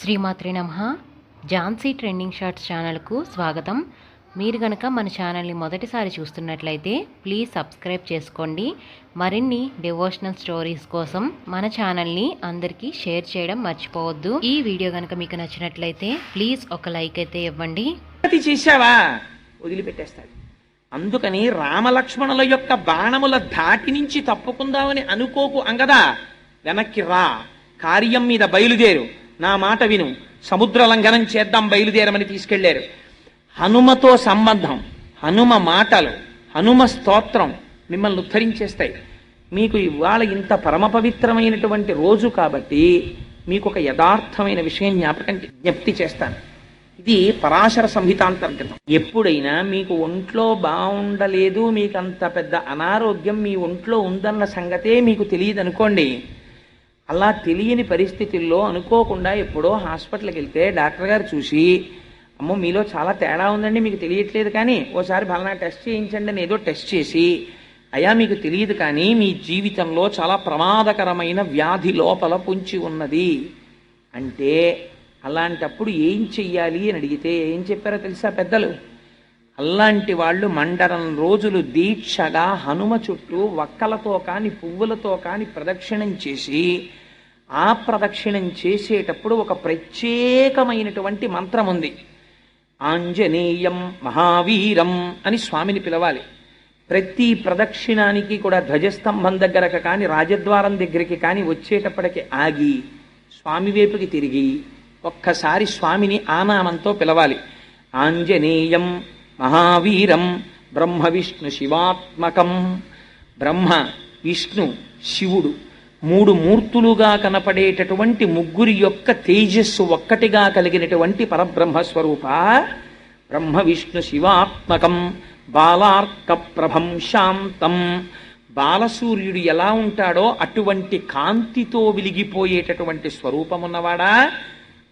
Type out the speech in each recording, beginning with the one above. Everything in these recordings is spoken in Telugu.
శ్రీమాత్రి నమ. ఝాన్సీ ట్రెండింగ్ షార్ట్స్ ఛానల్కు స్వాగతం. మీరు గనక మన ఛానల్ని మొదటిసారి చూస్తున్నట్లయితే ప్లీజ్ సబ్స్క్రైబ్ చేసుకోండి. మరిన్ని డివోషనల్ స్టోరీస్ కోసం మన ఛానల్ని అందరికీ షేర్ చేయడం మర్చిపోవద్దు. ఈ వీడియో గనక మీకు నచ్చినట్లయితే ప్లీజ్ ఒక లైక్ అయితే ఇవ్వండి. అది చేశావా? వదిలిపెట్టేస్తాడు. అందుకని రామలక్ష్మణుల యొక్క బాణముల ధాటి నుంచి తప్పుకుందామని అనుకోకు అంగదా? వెనక్కి రా. కార్యం మీద బయలుదేరు. నా మాట విను. సముద్ర లంఘనం చేద్దాం బయలుదేరమని తీసుకెళ్ళారు. హనుమతో సంబంధం హనుమ మాటలు హనుమ స్తోత్రం మిమ్మల్ని ఉద్ధరించేస్తాయి. మీకు ఇవాళ ఇంత పరమ పవిత్రమైనటువంటి రోజు కాబట్టి మీకు ఒక యథార్థమైన విషయం జ్ఞాపకం జ్ఞప్తి చేస్తాను. ఇది పరాశర సంహితాంతర్గతం ఎప్పుడైనా మీకు ఒంట్లో బాగుండలేదు మీకు అంత పెద్ద అనారోగ్యం మీ ఒంట్లో ఉందన్న సంగతే మీకు తెలియదు అనుకోండి అలా తెలియని పరిస్థితుల్లో అనుకోకుండా ఎప్పుడో హాస్పిటల్కి వెళ్తే డాక్టర్ గారు చూసి అమ్మో మీలో చాలా తేడా ఉందండి మీకు తెలియట్లేదు కానీ ఓసారి బలనా టెస్ట్ చేయించండి అని ఏదో టెస్ట్ చేసి అయా మీకు తెలియదు కానీ మీ జీవితంలో చాలా ప్రమాదకరమైన వ్యాధి లోపల పొంచి ఉన్నది. అంటే అలాంటప్పుడు ఏం చెయ్యాలి అని అడిగితే ఏం చెప్పారో తెలుసా పెద్దలు? అలాంటి వాళ్ళు మండలం రోజులు దీక్షగా హనుమ చుట్టూ వక్కలతో కాని పువ్వులతో కాని ప్రదక్షిణం చేసి ఆ ప్రదక్షిణం చేసేటప్పుడు ఒక ప్రత్యేకమైనటువంటి మంత్రం ఉంది ఆంజనేయం మహావీరం అని స్వామిని పిలవాలి. ప్రతి ప్రదక్షిణానికి కూడా ధ్వజస్తంభం దగ్గరకు కానీ రాజద్వారం దగ్గరికి కానీ వచ్చేటప్పటికి ఆగి స్వామి వైపుకి తిరిగి ఒక్కసారి స్వామిని ఆనామంతో పిలవాలి. ఆంజనేయం మహావీరం బ్రహ్మ విష్ణు శివాత్మకం. బ్రహ్మ విష్ణు శివుడు మూడు మూర్తులుగా కనపడేటటువంటి ముగ్గురి యొక్క తేజస్సు ఒక్కటిగా కలిగినటువంటి పరబ్రహ్మస్వరూప. బ్రహ్మ విష్ణు శివాత్మకం బాలార్క ప్రభం శాంతం. బాలసూర్యుడు ఎలా ఉంటాడో అటువంటి కాంతితో వెలిగిపోయేటటువంటి స్వరూపమున్నవాడా?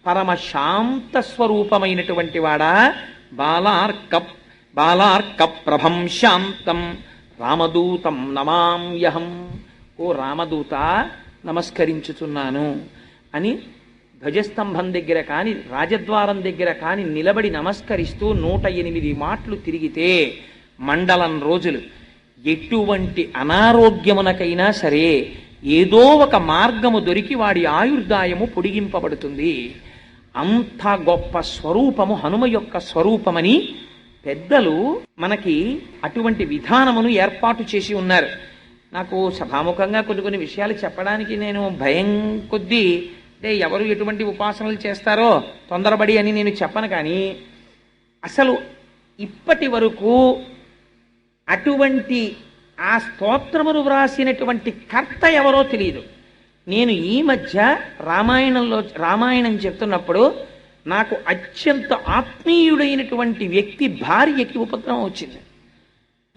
పరమ శాంత స్వరూపమైనటువంటి వాడా? బాలార్క బాలార్క ప్రభం శాంతం. రామదూతం నమామ్యహం. ఓ రామదూత నమస్కరించుచున్నాను అని ధ్వజస్తంభం దగ్గర కానీ రాజద్వారం దగ్గర కానీ నిలబడి నమస్కరిస్తూ నూట ఎనిమిది మాటలు తిరిగితే మండలం రోజులు. ఎటువంటి అనారోగ్యమునకైనా సరే ఏదో ఒక మార్గము దొరికి వాడి ఆయుర్దాయము పొడిగింపబడుతుంది. అంత గొప్ప స్వరూపము హనుమ యొక్క స్వరూపమని పెద్దలు మనకి అటువంటి విధానమును ఏర్పాటు చేసి ఉన్నారు. నాకు సభాముఖంగా కొన్ని కొన్ని విషయాలు చెప్పడానికి నేను భయం కొద్దీ అంటే ఎవరు ఎటువంటి ఉపాసనలు చేస్తారో తొందరపడి అని నేను చెప్పను కానీ అసలు ఇప్పటి వరకు అటువంటి ఆ స్తోత్రమును వ్రాసినటువంటి కర్త ఎవరో తెలియదు నేను ఈ మధ్య రామాయణంలో రామాయణం చెప్తున్నప్పుడు నాకు అత్యంత ఆత్మీయుడైనటువంటి వ్యక్తి భార్యకి ఉపద్రవం వచ్చింది.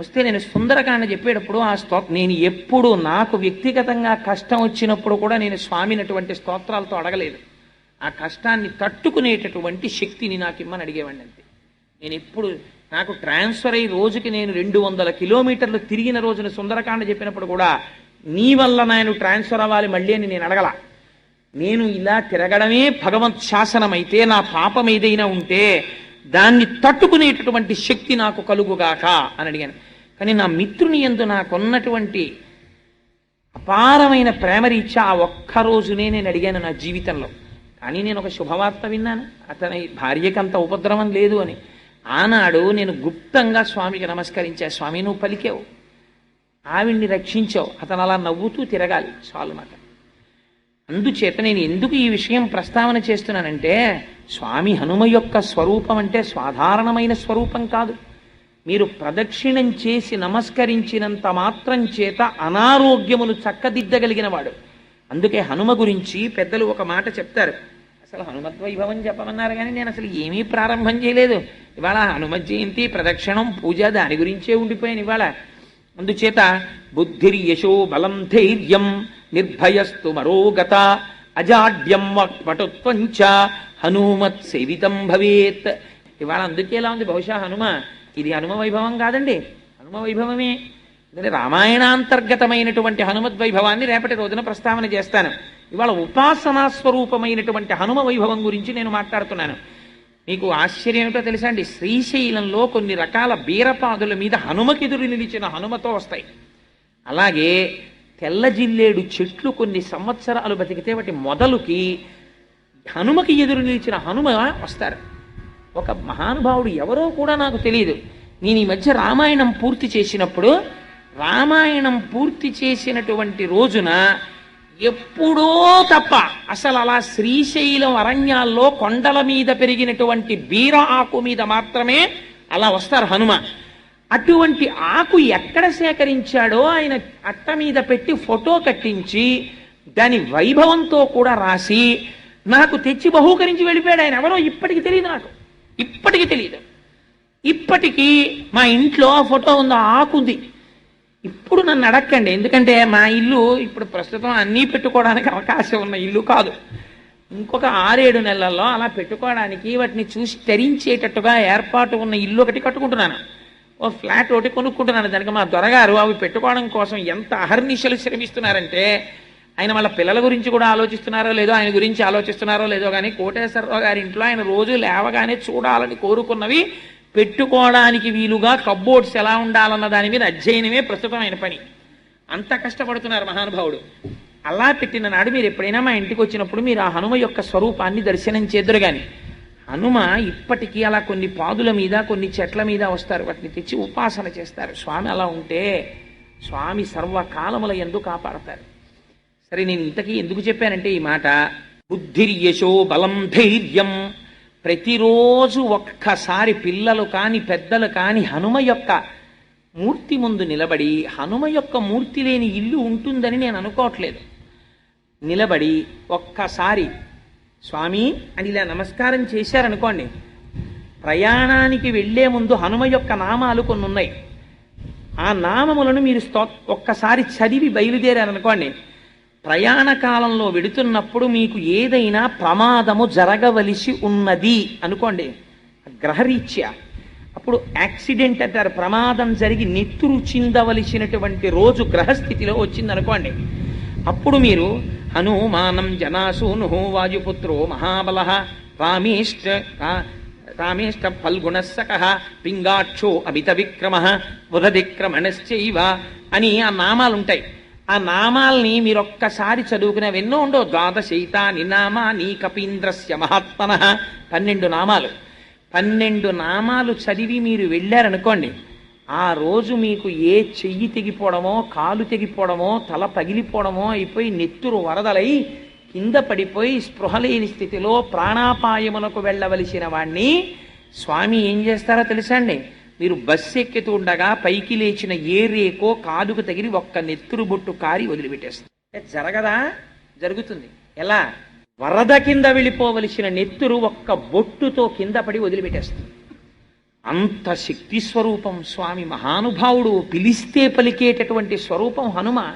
వస్తే నేను సుందరకాండ చెప్పేటప్పుడు ఆ స్తోత్ర నేను ఎప్పుడు నాకు వ్యక్తిగతంగా కష్టం వచ్చినప్పుడు కూడా నేను స్వామినటువంటి స్తోత్రాలతో అడగలేదు. ఆ కష్టాన్ని తట్టుకునేటటువంటి శక్తిని నాకు ఇమ్మని అడిగేవాడిని అంతే. నేను ఎప్పుడు నాకు ట్రాన్స్ఫర్ అయ్యి రోజుకి నేను రెండు వందల కిలోమీటర్లు తిరిగిన రోజున సుందరకాండ చెప్పినప్పుడు కూడా నీ వల్ల నేను ట్రాన్స్ఫర్ అవ్వాలి మళ్ళీ అని నేను అడగల. నేను ఇలా తిరగడమే భగవత్ శాసనమైతే నా పాపం ఏదైనా ఉంటే దాన్ని తట్టుకునేటటువంటి శక్తి నాకు కలుగుగాక అని అడిగాను. కానీ నా మిత్రుని ఎందు నాకున్నటువంటి అపారమైన ప్రేమరీత్యా ఆ ఒక్క రోజునే నేను అడిగాను నా జీవితంలో. కానీ నేను ఒక శుభవార్త విన్నాను. అతని భార్యకి అంత ఉపద్రవం లేదు అని. ఆనాడు నేను గుప్తంగా స్వామికి నమస్కరించా స్వామి నువ్వు పలికావు. ఆవిడ్ని రక్షించావు. అతను అలా నవ్వుతూ తిరగాలి. చాలు మాట అందుచేత నేను ఎందుకు ఈ విషయం ప్రస్తావన చేస్తున్నానంటే స్వామి హనుమ యొక్క స్వరూపం అంటే సాధారణమైన స్వరూపం కాదు. మీరు ప్రదక్షిణం చేసి నమస్కరించినంత మాత్రం చేత అనారోగ్యమును చక్కదిద్దగలిగిన వాడు అందుకే హనుమ గురించి పెద్దలు ఒక మాట చెప్తారు. అసలు హనుమద్వైభవం చెప్పమన్నారు కానీ నేను అసలు ఏమీ ప్రారంభం చేయలేదు. ఇవాళ హనుమ జయంతి ప్రదక్షిణం పూజ దాని గురించే ఉండిపోయాను ఇవాళ. అందుచేత బుద్ధిర్యశో బలం ధైర్యం నిర్భయస్తు మరోగత అజాడ్యం వటుత్వంచ హనుమత్ సేవితం భవేత్. ఇవాళ అందుకే ఎలా ఉంది బహుశా హనుమ ఇది హనుమ వైభవం కాదండి. హనుమ వైభవమే. ఎందుకంటే రామాయణాంతర్గతమైనటువంటి హనుమద్ వైభవాన్ని రేపటి రోజున ప్రస్తావన చేస్తాను. ఇవాళ ఉపాసనా స్వరూపమైనటువంటి హనుమ వైభవం గురించి నేను మాట్లాడుతున్నాను. మీకు ఆశ్చర్యం ఏమిటో తెలుసా అండి? శ్రీశైలంలో కొన్ని రకాల బీరపాదుల మీద హనుమకెదురు నిలిచిన హనుమతో వస్తాయి. అలాగే తెల్లజిల్లేడు చెట్లు కొన్ని సంవత్సరాలు బతికితే వాటి మొదలుకి హనుమకి ఎదురు నిలిచిన హనుమ వస్తారు. ఒక మహానుభావుడు ఎవరో కూడా నాకు తెలియదు నేను ఈ మధ్య రామాయణం పూర్తి చేసినప్పుడు రామాయణం పూర్తి చేసినటువంటి రోజున ఎప్పుడో తప్ప అసలు అలా శ్రీశైలం అరణ్యాల్లో కొండల మీద పెరిగినటువంటి బీర ఆకు మీద మాత్రమే అలా వస్తారు హనుమ. అటువంటి ఆకు ఎక్కడ సేకరించాడో ఆయన అట్ట మీద పెట్టి ఫోటో కట్టించి దాని వైభవంతో కూడా రాసి నాకు తెచ్చి బహూకరించి వెళ్ళిపోయాడు ఆయన. ఎవరో ఇప్పటికి తెలియదు నాకు. ఇప్పటికి తెలియదు ఇప్పటికీ మా ఇంట్లో ఆ ఫోటో ఉందో ఆకుంది ఇప్పుడు నన్ను అడక్కండి. ఎందుకంటే మా ఇల్లు ఇప్పుడు ప్రస్తుతం అన్నీ పెట్టుకోవడానికి అవకాశం ఉన్న ఇల్లు కాదు. ఇంకొక ఆరేడు నెలల్లో అలా పెట్టుకోవడానికి వాటిని చూసి తరించేటట్టుగా ఏర్పాటు ఉన్న ఇల్లు ఒకటి కట్టుకుంటున్నాను. ఓ ఫ్లాట్ ఒకటి కొనుక్కుంటున్నాను. దానికి మా దొరగారు అవి పెట్టుకోవడం కోసం ఎంత అహర్నిశలు శ్రమిస్తున్నారంటే ఆయన వాళ్ళ పిల్లల గురించి కూడా ఆలోచిస్తున్నారో లేదో ఆయన గురించి ఆలోచిస్తున్నారో లేదో కానీ కోటేశ్వరరావు గారి ఇంట్లో ఆయన రోజు లేవగానే చూడాలని కోరుకున్నవి పెట్టుకోవడానికి వీలుగా కబ్బోర్డ్స్ ఎలా ఉండాలన్న దాని మీద అధ్యయనమే ప్రస్తుతం ఆయన పని. అంత కష్టపడుతున్నారు మహానుభావుడు. అలా పెట్టిన నాడు మీరు ఎప్పుడైనా మా ఇంటికి వచ్చినప్పుడు మీరు ఆ హనుమ యొక్క స్వరూపాన్ని దర్శనం చేద్దరు కానీ హనుమ ఇప్పటికీ అలా కొన్ని పాదుల మీద కొన్ని చెట్ల మీద వస్తారు. వాటిని తెచ్చి ఉపాసన చేస్తారు. స్వామి అలా ఉంటే స్వామి సర్వకాలముల ఎందు కాపాడతారు. సరే నేను ఇంతకీ ఎందుకు చెప్పానంటే ఈ మాట బుద్ధిర్యశో బలం ధైర్యం. ప్రతిరోజు ఒక్కసారి పిల్లలు కాని పెద్దలు కాని హనుమ యొక్క మూర్తి ముందు నిలబడి హనుమ యొక్క మూర్తి లేని ఇల్లు ఉంటుందని నేను అనుకోవట్లేదు. నిలబడి ఒక్కసారి స్వామి అని ఇలా నమస్కారం చేశారనుకోండి ప్రయాణానికి వెళ్ళే ముందు హనుమ యొక్క నామాలు కొన్ని ఉన్నాయి ఆ నామములను మీరు స్తో ఒక్కసారి చదివి బయలుదేరారనుకోండి ప్రయాణ కాలంలో వెడుతున్నప్పుడు మీకు ఏదైనా ప్రమాదము జరగవలసి ఉన్నది అనుకోండి గ్రహరీత్యా. అప్పుడు యాక్సిడెంట్ అంటారు ప్రమాదం జరిగి నెత్తురు చిందవలసినటువంటి రోజు గ్రహస్థితిలో వచ్చిందనుకోండి అప్పుడు మీరు హనుమానం జనాసూను వాయుపుత్రో మహాబల రామేష్ట రామేష్ట ఫల్గుణస్సక పింగాక్షో అమిత విక్రమ ఉదదిక్రమణశ్చైవ అని ఆ నామాలు ఉంటాయి ఆ నామాల్ని మీరు ఒక్కసారి చదువుకునేవి ఎన్నో ద్వాదశైతాని ద్వాదశైత నీ కపీంద్రస్య మహాత్మన పన్నెండు నామాలు. పన్నెండు నామాలు చదివి మీరు వెళ్ళారనుకోండి ఆ రోజు మీకు ఏ చెయ్యి తెగిపోవడమో కాలు తెగిపోవడమో తల పగిలిపోవడమో అయిపోయి నెత్తురు వరదలై కింద పడిపోయి స్పృహలేని స్థితిలో ప్రాణాపాయమునకు వెళ్ళవలసిన వాణ్ణి స్వామి ఏం చేస్తారో తెలుసా అండి? మీరు బస్సు ఎక్కుతూ ఉండగా పైకి లేచిన ఏ రేకో కాలుకు తగిలి ఒక్క నెత్తురు బొట్టు కారి వదిలిపెట్టేస్తారు జరగదా? జరుగుతుంది. ఎలా? వరద కింద వెళ్ళిపోవలసిన నెత్తురు ఒక్క బొట్టుతో కింద పడి వదిలిపెట్టేస్తుంది. అంత శక్తి స్వరూపం స్వామి మహానుభావుడు పిలిస్తే పలికేటటువంటి స్వరూపం హనుమ.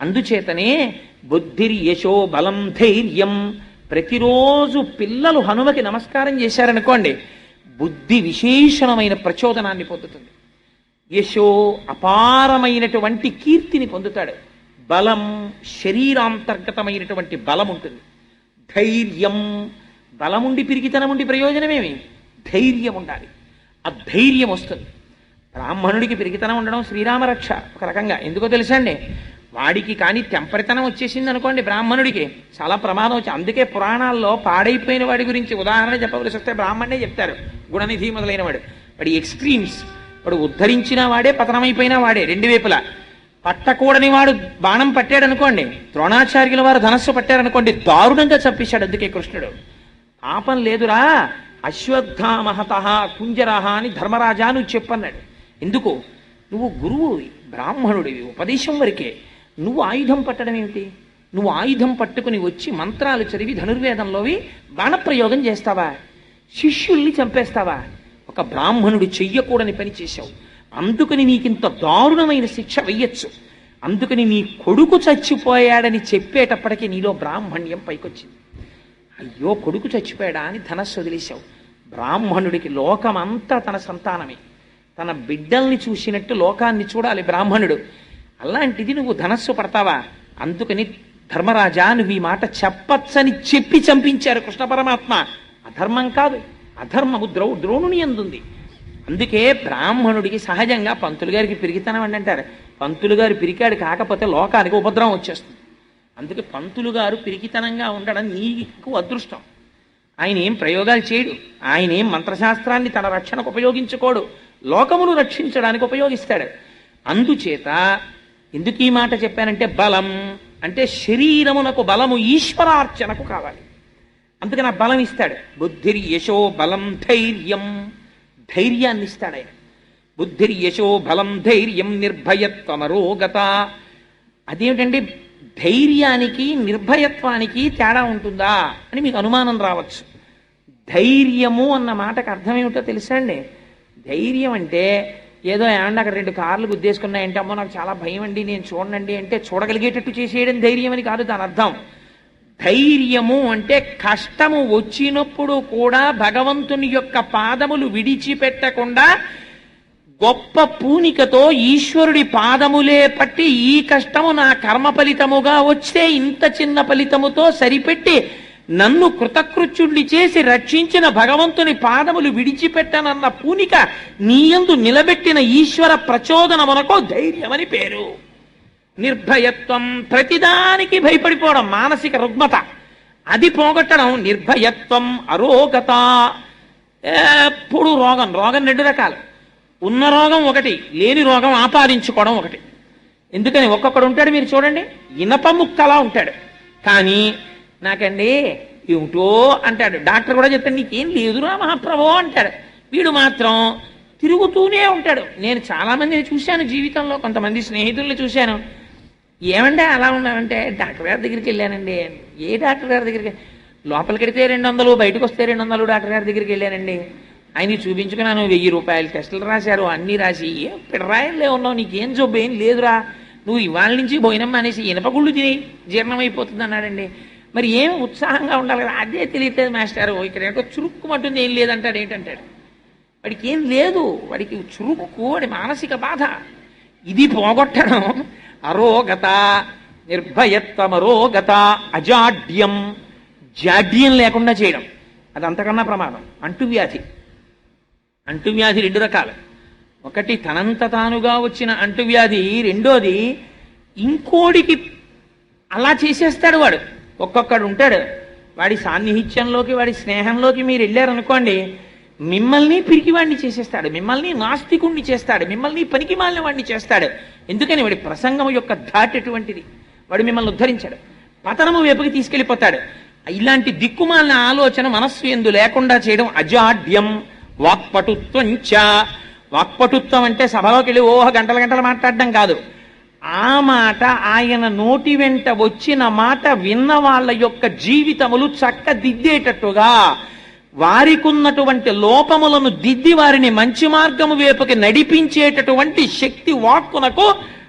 అందుచేతనే బుద్ధిర్ యశో బలం ధైర్యం. ప్రతిరోజు పిల్లలు హనుమకి నమస్కారం చేశారనుకోండి బుద్ధి విశేషణమైన ప్రచోదనాన్ని పొందుతుంది. యశో అపారమైనటువంటి కీర్తిని పొందుతాడు. బలం శరీరాంతర్గతమైనటువంటి బలం ఉంటుంది. ధైర్యం బలముండి పిరిగితనముండి ప్రయోజనమేమి? ధైర్యం ఉండాలి. ఆ ధైర్యం వస్తుంది. బ్రాహ్మణుడికి పెరిగితనం ఉండడం శ్రీరామరక్ష ఒక రకంగా. ఎందుకో తెలుసా అండి? వాడికి కానీ తెంపరితనం వచ్చేసింది అనుకోండి బ్రాహ్మణుడికి. చాలా ప్రమాదం వచ్చి అందుకే పురాణాల్లో పాడైపోయిన వాడి గురించి ఉదాహరణ చెప్పవలసి వస్తే బ్రాహ్మణే చెప్తారు. గుణనిధి మొదలైన వాడు వాడి ఎక్స్ట్రీమ్స్ వాడు ఉద్ధరించిన వాడే పతనమైపోయిన వాడే రెండు వైపులా. పట్టకూడని వాడు బాణం పట్టాడు అనుకోండి ద్రోణాచార్యుల వారు ధనస్సు పట్టారనుకోండి దారుణంగా చంపేశాడు అందుకే కృష్ణుడు. పాపం లేదురా అశ్వత్థామహత కుంజరహ అని ధర్మరాజా నువ్వు చెప్పన్నాడు. ఎందుకు? నువ్వు గురువు బ్రాహ్మణుడివి. ఉపదేశం వరకే. నువ్వు ఆయుధం పట్టడం ఏమిటి? నువ్వు ఆయుధం పట్టుకుని వచ్చి మంత్రాలు చదివి ధనుర్వేదంలోవి బాణప్రయోగం చేస్తావా? శిష్యుల్ని చంపేస్తావా? ఒక బ్రాహ్మణుడు చెయ్యకూడని పని చేశావు. అందుకని నీకింత దారుణమైన శిక్ష వెయ్యొచ్చు. అందుకని నీ కొడుకు చచ్చిపోయాడని చెప్పేటప్పటికీ నీలో బ్రాహ్మణ్యం పైకొచ్చింది. అయ్యో కొడుకు చచ్చిపోయాడా అని ధనస్సు వదిలేశావు. బ్రాహ్మణుడికి లోకమంతా తన సంతానమే. తన బిడ్డల్ని చూసినట్టు లోకాన్ని చూడాలి బ్రాహ్మణుడు. అలాంటిది నువ్వు ధనస్సు పడతావా? అందుకని ధర్మరాజా నువ్వు ఈ మాట చెప్పచ్చని చెప్పి చంపించారు కృష్ణ పరమాత్మ. అధర్మం కాదు అధర్మము ద్రౌ ద్రోణుని ఎందుంది? అందుకే బ్రాహ్మణుడికి సహజంగా పంతులు గారికి పిరిగితనం అంటారు. పంతులు గారు పిరికాడు కాకపోతే లోకానికి ఉపద్రవం వచ్చేస్తుంది. అందుకే పంతులు గారు పిరికితనంగా ఉండడం నీకు అదృష్టం. ఆయన ఏం ప్రయోగాలు చేయడు. ఆయన ఏం మంత్రశాస్త్రాన్ని తన రక్షణకు ఉపయోగించుకోడు. లోకమును రక్షించడానికి ఉపయోగిస్తాడు. అందుచేత ఎందుకు ఈ మాట చెప్పానంటే బలం. అంటే శరీరమునకు బలము ఈశ్వరార్చనకు కావాలి. అందుకని ఆ బలం ఇస్తాడు. బుద్ధిర్ యశో బలం ధైర్యం. ధైర్యాన్ని ఇస్తాడు ఆయన. బుద్ధిర్ యశో బలం ధైర్యం నిర్భయత్వమరోగత. అదేమిటండి? ధైర్యానికి నిర్భయత్వానికి తేడా ఉంటుందా అని మీకు అనుమానం రావచ్చు. ధైర్యము అన్న మాటకు అర్థం ఏమిటో తెలుసా అండి? ధైర్యం అంటే ఏదో ఏమన్నా అక్కడ రెండు కార్లు గుద్దేసుకున్నాయంటే అమ్మో నాకు చాలా భయం అండి నేను చూడండి అంటే చూడగలిగేటట్టు చేసేయడం ధైర్యం అని కాదు దాని అర్థం. ధైర్యము అంటే కష్టము వచ్చినప్పుడు కూడా భగవంతుని యొక్క పాదములు విడిచిపెట్టకుండా గొప్ప పూనికతో ఈశ్వరుడి పాదములే పట్టి ఈ కష్టము నా కర్మ ఫలితముగా వచ్చే ఇంత చిన్న ఫలితముతో సరిపెట్టి నన్ను కృతకృత్యుణ్ణి చేసి రక్షించిన భగవంతుని పాదములు విడిచిపెట్టనన్న పూనిక నీయందు నిలబెట్టిన ఈశ్వర ప్రచోదనమునకో ధైర్యమని పేరు. నిర్భయత్వం ప్రతిదానికి భయపడిపోవడం మానసిక రుగ్మత. అది పోగొట్టడం నిర్భయత్వం అరోగత. ఎప్పుడు రోగం రోగం రెండు రకాలు. ఉన్న రోగం ఒకటి లేని రోగం ఆపాదించుకోవడం ఒకటి. ఎందుకని ఒక్కొక్కడు ఉంటాడు మీరు చూడండి ఇనప ముక్కలా ఉంటాడు. కానీ నాకండి ఏమిటో అంటాడు. డాక్టర్ కూడా చెప్తాడు నీకేం లేదురా మహాప్రభో అంటాడు. వీడు మాత్రం తిరుగుతూనే ఉంటాడు. నేను చాలామందిని చూశాను జీవితంలో కొంతమంది స్నేహితుల్ని చూశాను. ఏమంటే అలా ఉన్నామంటే డాక్టర్ గారి దగ్గరికి వెళ్ళానండి. ఏ డాక్టర్ గారి దగ్గరికి? లోపలికి వెడితే రెండు వందలు బయటకు వస్తే రెండు వందలు డాక్టర్ గారి దగ్గరికి వెళ్ళానండి. ఆయన చూపించుకున్నాను వెయ్యి రూపాయలు టెస్టులు రాశారు అన్నీ రాసి ఏం పిడరాయలే ఉన్నావు నీకేం జబ్బు ఏం లేదురా. నువ్వు ఇవాళ నుంచి భోజనం అనేసి ఇనపగుళ్ళు తిని జీర్ణమైపోతుంది అన్నాడండి. మరి ఏం ఉత్సాహంగా ఉండాలి కదా అదే తెలియట్లేదు మాస్టారు. ఇక్కడ ఏంటో చురుక్కుమంటుంది ఏం లేదంటాడు ఏంటంటాడు. వాడికి ఏం లేదు వాడికి చురుకు వాడి మానసిక బాధ. ఇది పోగొట్టడం అరోగత నిర్భయత్వమరోగత అజాడ్యం జాడ్యం లేకుండా చేయడం. అది అంతకన్నా ప్రమాదం అంటువ్యాధి. అంటువ్యాధి రెండు రకాలు. ఒకటి తనంత తానుగా వచ్చిన అంటువ్యాధి రెండోది ఇంకోడికి అలా చేసేస్తాడు వాడు. ఒక్కొక్కడు ఉంటాడు. వాడి సాన్నిహిత్యంలోకి వాడి స్నేహంలోకి మీరు వెళ్ళారనుకోండి మిమ్మల్ని పిరికివాడిని చేసేస్తాడు. మిమ్మల్ని నాస్తికుణ్ణి చేస్తాడు. మిమ్మల్ని పనికి మాలిన వాడిని చేస్తాడు. ఎందుకని వాడి ప్రసంగం యొక్క ధాటి ఎటువంటిది వాడు మిమ్మల్ని ఉద్ధరించాడు. పతనము వైపుకి తీసుకెళ్ళిపోతాడు. ఇలాంటి దిక్కుమాలిన ఆలోచన మనస్సు ఎందు లేకుండా చేయడం అజాడ్యం. వాక్పటుత్వం చ వాక్పటుత్వం అంటే సభలోకి వెళ్ళి ఓహ గంటల గంటలు మాట్లాడడం కాదు. ఆ మాట ఆయన నోటి వెంట వచ్చిన మాట విన్న వాళ్ళ యొక్క జీవితములు చక్కదిద్దేటట్టుగా వారికున్నటువంటి లోపములను దిద్ది వారిని మంచి మార్గము వైపుకి నడిపించేటటువంటి శక్తి వాక్కునకు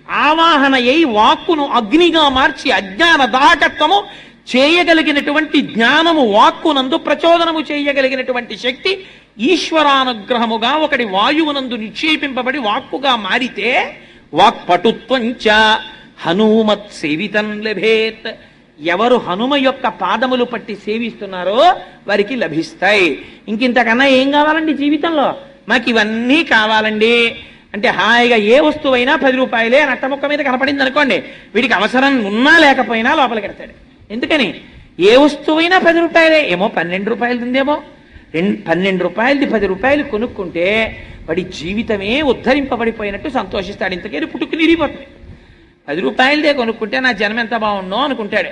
ఆవాహన అయి వాక్కును అగ్నిగా మార్చి అజ్ఞాన దాటత్వము చేయగలిగినటువంటి జ్ఞానము వాక్కునందు ప్రచోదనము చేయగలిగినటువంటి శక్తి ఈశ్వరానుగ్రహముగా ఒకటి వాయువునందు నిక్షేపింపబడి వాక్కుగా మారితే వాక్పటుత్వం చ హనుమత్ సేవితం లభేత్. ఎవరు హనుమ యొక్క పాదములు పట్టి సేవిస్తున్నారో వారికి లభిస్తాయి. ఇంకింతకన్నా ఏం కావాలండి జీవితంలో? మాకు ఇవన్నీ కావాలండి. అంటే హాయిగా ఏ వస్తువైనా పది రూపాయలే నట్ట ముక్క మీద కనపడింది అనుకోండి వీడికి అవసరం ఉన్నా లేకపోయినా లోపలికి వెడతాడు. ఎందుకని? ఏ వస్తువైనా పది రూపాయలే ఏమో పన్నెండు రూపాయలు ఉందేమో. రెండు పన్నెండు రూపాయలది పది రూపాయలు కొనుక్కుంటే వాడి జీవితమే ఉద్ధరింపబడిపోయినట్టు సంతోషిస్తాడు. ఇంతకేది పుట్టుకు నిరిగిపోతుంది పది రూపాయలదే కొనుక్కుంటే నా జనం ఎంత బాగుండో అనుకుంటాడు.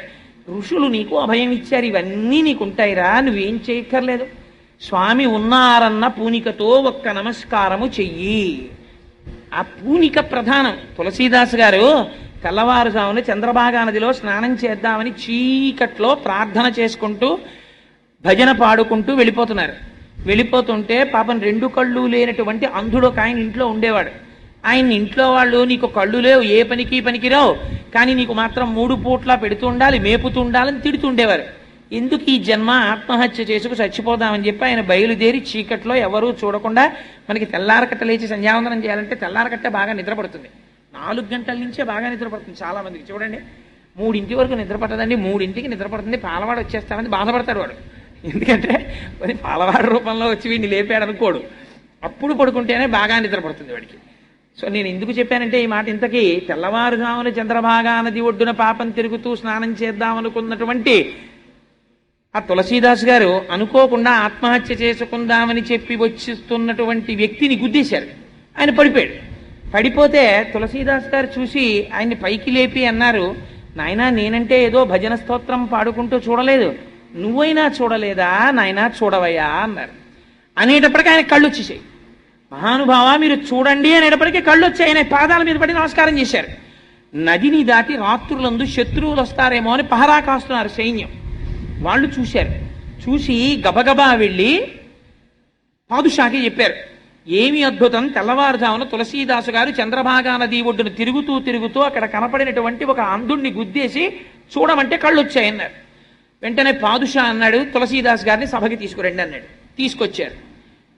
ఋషులు నీకు అభయం ఇచ్చారు. ఇవన్నీ నీకు ఉంటాయిరా నువ్వేం చేయక్కర్లేదు. స్వామి ఉన్నారన్న పూనికతో ఒక్క నమస్కారము చెయ్యి. ఆ పూనిక ప్రధానం తులసీదాస్ గారు తెల్లవారుజామున చంద్రభాగా నదిలో స్నానం చేద్దామని చీకట్లో ప్రార్థన చేసుకుంటూ భజన పాడుకుంటూ వెళ్ళిపోతున్నారు. వెళ్ళిపోతుంటే పాపం రెండు కళ్ళు లేనటువంటి అంధుడు ఒక ఆయన ఇంట్లో ఉండేవాడు. ఆయన ఇంట్లో వాళ్ళు నీకు కళ్ళు లేవు ఏ పనికి పనికి రావు. కానీ నీకు మాత్రం మూడు పూట్లా పెడుతూ ఉండాలి మేపుతూ ఉండాలని తిడుతుండేవారు ఎందుకు ఈ జన్మ ఆత్మహత్య చేసుకు చచ్చిపోదామని చెప్పి ఆయన బయలుదేరి చీకట్లో ఎవరూ చూడకుండా మనకి తెల్లారకట్ట లేచి సంధ్యావందనం చేయాలంటే తెల్లారకట్ట బాగా నిద్రపడుతుంది. నాలుగు గంటల నుంచే బాగా నిద్రపడుతుంది చాలా మందికి చూడండి మూడింటి వరకు నిద్రపడదండి మూడింటికి నిద్రపడుతుంది. పాలవాడు వచ్చేస్తామని బాధపడతాడు వాడు. ఎందుకంటే మరి పాలవాడు రూపంలో వచ్చి వీడిని లేపాడు అనుకోడు. అప్పుడు పడుకుంటేనే బాగా నిద్రపడుతుంది వాడికి. సో నేను ఎందుకు చెప్పానంటే ఈ మాట ఇంతకీ తెల్లవారుజామున చంద్రభాగా నది ఒడ్డున పాపం తిరుగుతూ స్నానం చేద్దాం అనుకున్నటువంటి ఆ తులసీదాస్ గారు అనుకోకుండా ఆత్మహత్య చేసుకుందామని చెప్పి వచ్చిస్తున్నటువంటి వ్యక్తిని గుద్దేశారు. ఆయన పడిపోయాడు. పడిపోతే తులసీదాస్ గారు చూసి ఆయన్ని పైకి లేపి అన్నారు నాయనా నేనంటే ఏదో భజన స్తోత్రం పాడుకుంటూ చూడలేదు. నువ్వైనా చూడలేదా నాయనా చూడవయ్యా అన్నారు. అనేటప్పటికీ ఆయన కళ్ళు వచ్చేసాయి. మహానుభావ మీరు చూడండి అనేటప్పటికీ కళ్ళు వచ్చాయి. ఆయన పాదాల మీద పడి నమస్కారం చేశారు. నదిని దాటి రాత్రులందు శత్రువులు వస్తారేమో అని పహరా కాస్తున్నారు సైన్యం. వాళ్ళు చూశారు. చూసి గబగబా వెళ్ళి పాదుషాకి చెప్పారు. ఏమి అద్భుతం తెల్లవారుజామున తులసీదాసు గారు చంద్రభాగా నది ఒడ్డున తిరుగుతూ తిరుగుతూ అక్కడ కనపడినటువంటి ఒక అంధుణ్ణి గుద్దేసి చూడమంటే కళ్ళు వచ్చాయన్నారు. వెంటనే పాదుషా అన్నాడు తులసీదాస్ గారిని సభకి తీసుకురండి అన్నాడు. తీసుకొచ్చారు.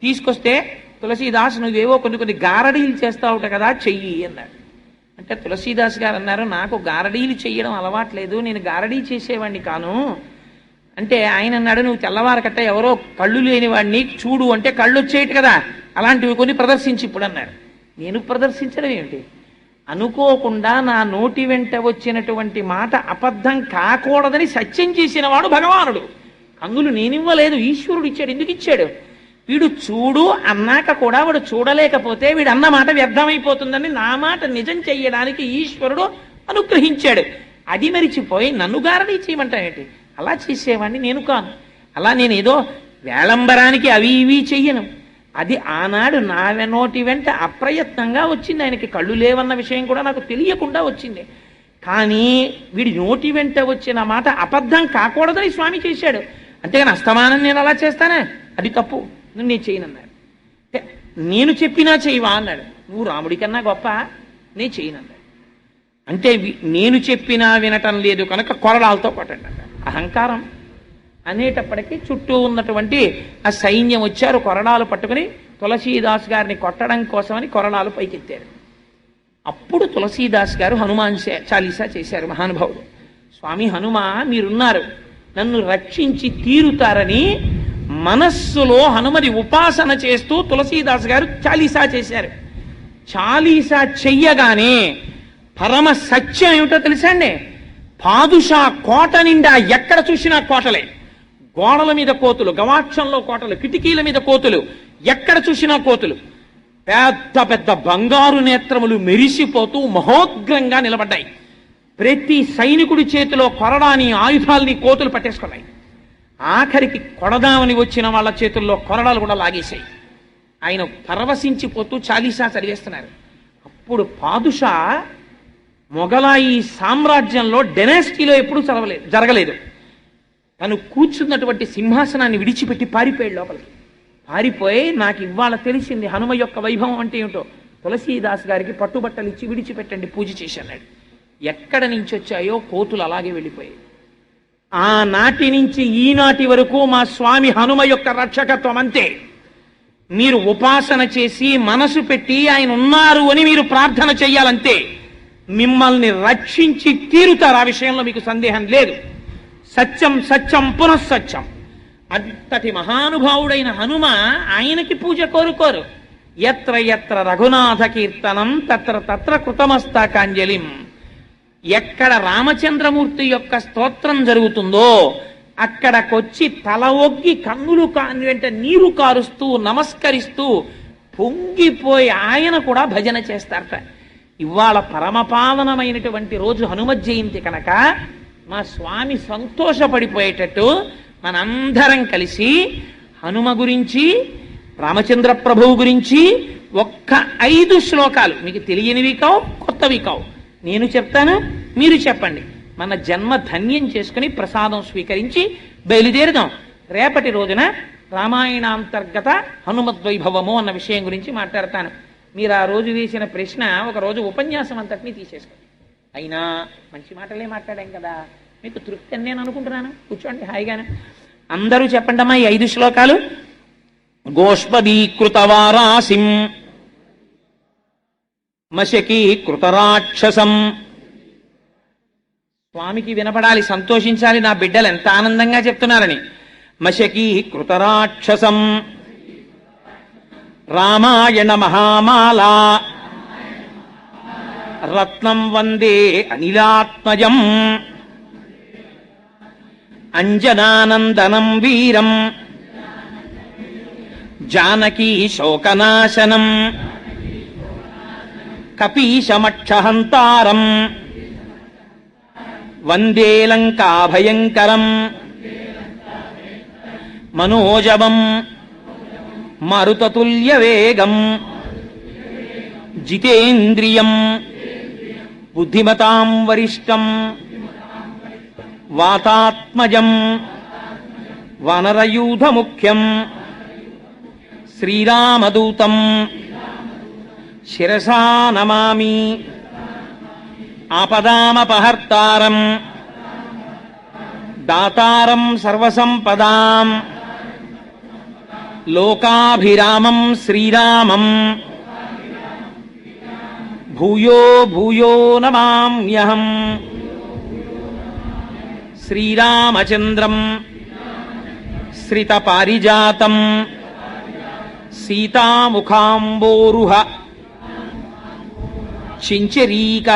తీసుకొస్తే తులసీదాస్ నువ్వేవో కొన్ని కొన్ని గారడీలు చేస్తావుట కదా చెయ్యి అన్నాడు. అంటే తులసీదాస్ గారు అన్నారు నాకు గారడీలు చేయడం అలవాట్లేదు నేను గారడీ చేసేవాడిని కాను. అంటే ఆయన అన్నాడు నువ్వు తెల్లవారకట్ట ఎవరో కళ్ళు లేని వాడిని చూడు అంటే కళ్ళు వచ్చేయట కదా అలాంటివి కొన్ని ప్రదర్శించి ఇప్పుడు అన్నారు. నేను ప్రదర్శించడం ఏమిటి? అనుకోకుండా నా నోటి వెంట వచ్చినటువంటి మాట అబద్ధం కాకూడదని సత్యం చేసిన వాడు భగవానుడు. కన్నులు నేనివ్వలేదు ఈశ్వరుడు ఇచ్చాడు ఎందుకు ఇచ్చాడు? వీడు చూడు అన్నాక కూడా వాడు చూడలేకపోతే వీడు అన్న మాట వ్యర్థమైపోతుందని నా మాట నిజం చెయ్యడానికి ఈశ్వరుడు అనుగ్రహించాడు. అది మరిచిపోయి నన్ను గారడీ చేయమంటానేటి అలా చేసేవాడిని నేను కాను. అలా నేను ఏదో వేళంబరానికి అవి ఇవి చెయ్యను. అది ఆనాడు నా వెనోటి వెంట అప్రయత్నంగా వచ్చింది. ఆయనకి కళ్ళు లేవన్న విషయం కూడా నాకు తెలియకుండా వచ్చింది. కానీ వీడి నోటి వెంట వచ్చిన మాట అబద్ధం కాకూడదని స్వామి చేశాడు. అంతేగాని అస్తమానం నేను అలా చేస్తానే? అది తప్పు. నువ్వు నేను చేయనన్నాడు. నేను చెప్పినా చేయవా అన్నాడు. నువ్వు రాముడి కన్నా గొప్ప. నేను చేయనన్నాడు. అంటే నేను చెప్పినా వినటం లేదు కనుక కొరడాలతో కొట్టండి అహంకారం. అనేటప్పటికీ చుట్టూ ఉన్నటువంటి ఆ సైన్యం వచ్చారు కొరడాలు పట్టుకుని తులసీదాస్ గారిని కొట్టడం కోసమని కొరడాలు పైకెత్తారు. అప్పుడు తులసీదాస్ గారు హనుమాన్ చాలీసా చేశారు మహానుభావుడు. స్వామి హనుమ మీరున్నారు. నన్ను రక్షించి తీరుతారని మనస్సులో హనుమని ఉపాసన చేస్తూ తులసీదాస్ గారు చాలీసా చేశారు. చాలీసా చెయ్యగానే పరమ సత్యం ఏమిటో తెలుసా అండి? పాదుషా కోట నిండా ఎక్కడ చూసినా కోటలే. గోడల మీద కోతులు గవాక్షంలో కోటలు కిటికీల మీద కోతులు ఎక్కడ చూసినా కోతులు. పెద్ద పెద్ద బంగారు నేత్రములు మెరిసిపోతూ మహోగ్రంగా నిలబడ్డాయి. ప్రతి సైనికుడి చేతిలో కొరడాని ఆయుధాల్ని కోతులు పట్టేసుకున్నాయి. ఆఖరికి కొడదామని వచ్చిన వాళ్ళ చేతుల్లో కొరడాలు కూడా లాగేశాయి. ఆయన పరవశించిపోతూ చాలీసా చదివేస్తున్నారు. అప్పుడు పాదుషా మొఘలాయి సామ్రాజ్యంలో డెనాసిటీలో ఎప్పుడూ చదవలేదు జరగలేదు. తను కూర్చున్నటువంటి సింహాసనాన్ని విడిచిపెట్టి పారిపోయాడు లోపలికి. పారిపోయి నాకు ఇవాళ తెలిసింది హనుమ యొక్క వైభవం అంటే ఏమిటో. తులసీదాస్ గారికి పట్టుబట్టలు ఇచ్చి విడిచిపెట్టండి పూజ చేసి అన్నాడు. ఎక్కడ నుంచి వచ్చాయో కోతులు అలాగే వెళ్ళిపోయాయి. ఆనాటి నుంచి ఈనాటి వరకు మా స్వామి హనుమ యొక్క రక్షకత్వం అంతే. మీరు ఉపాసన చేసి మనసు పెట్టి ఆయన ఉన్నారు అని మీరు ప్రార్థన చేయాలంతే. మిమ్మల్ని రక్షించి తీరుతారు ఆ విషయంలో మీకు సందేహం లేదు. సత్యం సత్యం పునఃసత్యం. అంతటి మహానుభావుడైన హనుమ ఆయనకి పూజ కోరుకోరు. ఎత్ర ఎత్ర రఘునాథ కీర్తనం తత్ర తత్ర కృతమస్తాకాంజలిం. ఎక్కడ రామచంద్రమూర్తి యొక్క స్తోత్రం జరుగుతుందో అక్కడకొచ్చి తల ఒగ్గి కన్నులు కాని వెంట నీరు కారుస్తూ నమస్కరిస్తూ పొంగిపోయి ఆయన కూడా భజన చేస్తారట. ఇవాళ పరమపావనమైనటువంటి రోజు హనుమ జయంతి కనుక మా స్వామి సంతోషపడిపోయేటట్టు మనందరం కలిసి హనుమ గురించి రామచంద్ర ప్రభువు గురించి ఒక్క ఐదు శ్లోకాలు. మీకు తెలియనివి కావు కొత్తవి కావు. నేను చెప్తాను మీరు చెప్పండి. మన జన్మ ధన్యం చేసుకుని ప్రసాదం స్వీకరించి బయలుదేరుదాం. రేపటి రోజున రామాయణాంతర్గత హనుమద్వైభవము అన్న విషయం గురించి మాట్లాడతాను. మీరు ఆ రోజు వేసిన ప్రశ్న ఒక రోజు ఉపన్యాసం అంతటినీ తీసేసుకోండి. అయినా మంచి మాటలే మాట్లాడాం కదా. మీకు తృప్తి అని నేను అనుకుంటున్నాను. కూర్చోండి హాయిగానే. అందరూ చెప్పండమ్మా ఈ ఐదు శ్లోకాలు. గోష్పదీకృతవారాసిం మశకీకృతరాక్షసం. స్వామికి వినపడాలి సంతోషించాలి నా బిడ్డలు ఎంత ఆనందంగా చెప్తున్నారని. మశకీ కృతరాక్షసం రామాయణ మహామాలా. రత్నం వందే అనిలాత్మజం అంజనానందనం వీరం జానకీ శోకనాశనం కపీశమక్షహంతారం వందే లంకాభయంకరం మనోజవం మరుతతుల్యవేగం జితేంద్రియం బుద్ధిమతాం వరిష్టం వాతాత్మజం వనరయూధముఖ్యం శ్రీరామదూతం శిరసా నమామి ఆపదామపహర్తారం దాతారం సర్వసంపదాం లోకాభిరామం శ్రీరామం. భూయో భూయో నమామ్యహం శ్రీరామచంద్రం శ్రితపారిజాతం సీతాముఖాంబోరుహ చించరీక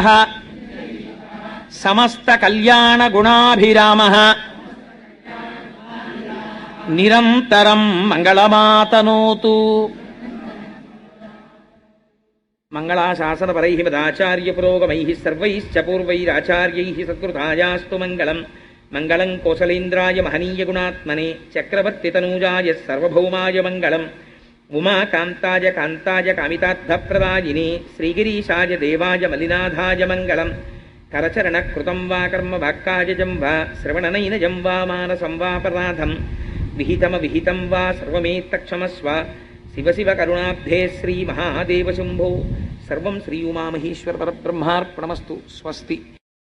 సమస్త కళ్యాణ నిరంతరం మంగళమాతనోతు మంగళాశాసనపరై మదాచార్య పురోగమై సర్వైశ్చ పూర్వైరాచార్యై సత్కృతాయాస్తు మంగళం. మంగళం కోసలేంద్రాయ మహనీయ గుణాత్మనే చక్రవర్తి తనూజాయ సర్వభౌమాయ మంగళం. ఉమాకాంతాయ కాంతాయ కామితార్థప్రదాయినే శ్రీగిరీశాయ దేవాయ మలినాథాయ మంగళం. కరచరణ కృతం వా కర్మ వాక్కాయజం వా శ్రవణనైనజం వా మానసం వాపరాధం విహితమ విహితం వా సర్వమేత్తక్షమస్వ శివ శివ కరుణాబ్ధే శ్రీ మహాదేవ శంభో. సర్వం శ్రీ ఉమామహేశ్వర పరబ్రహ్మార్పణమస్తు. స్వస్తి.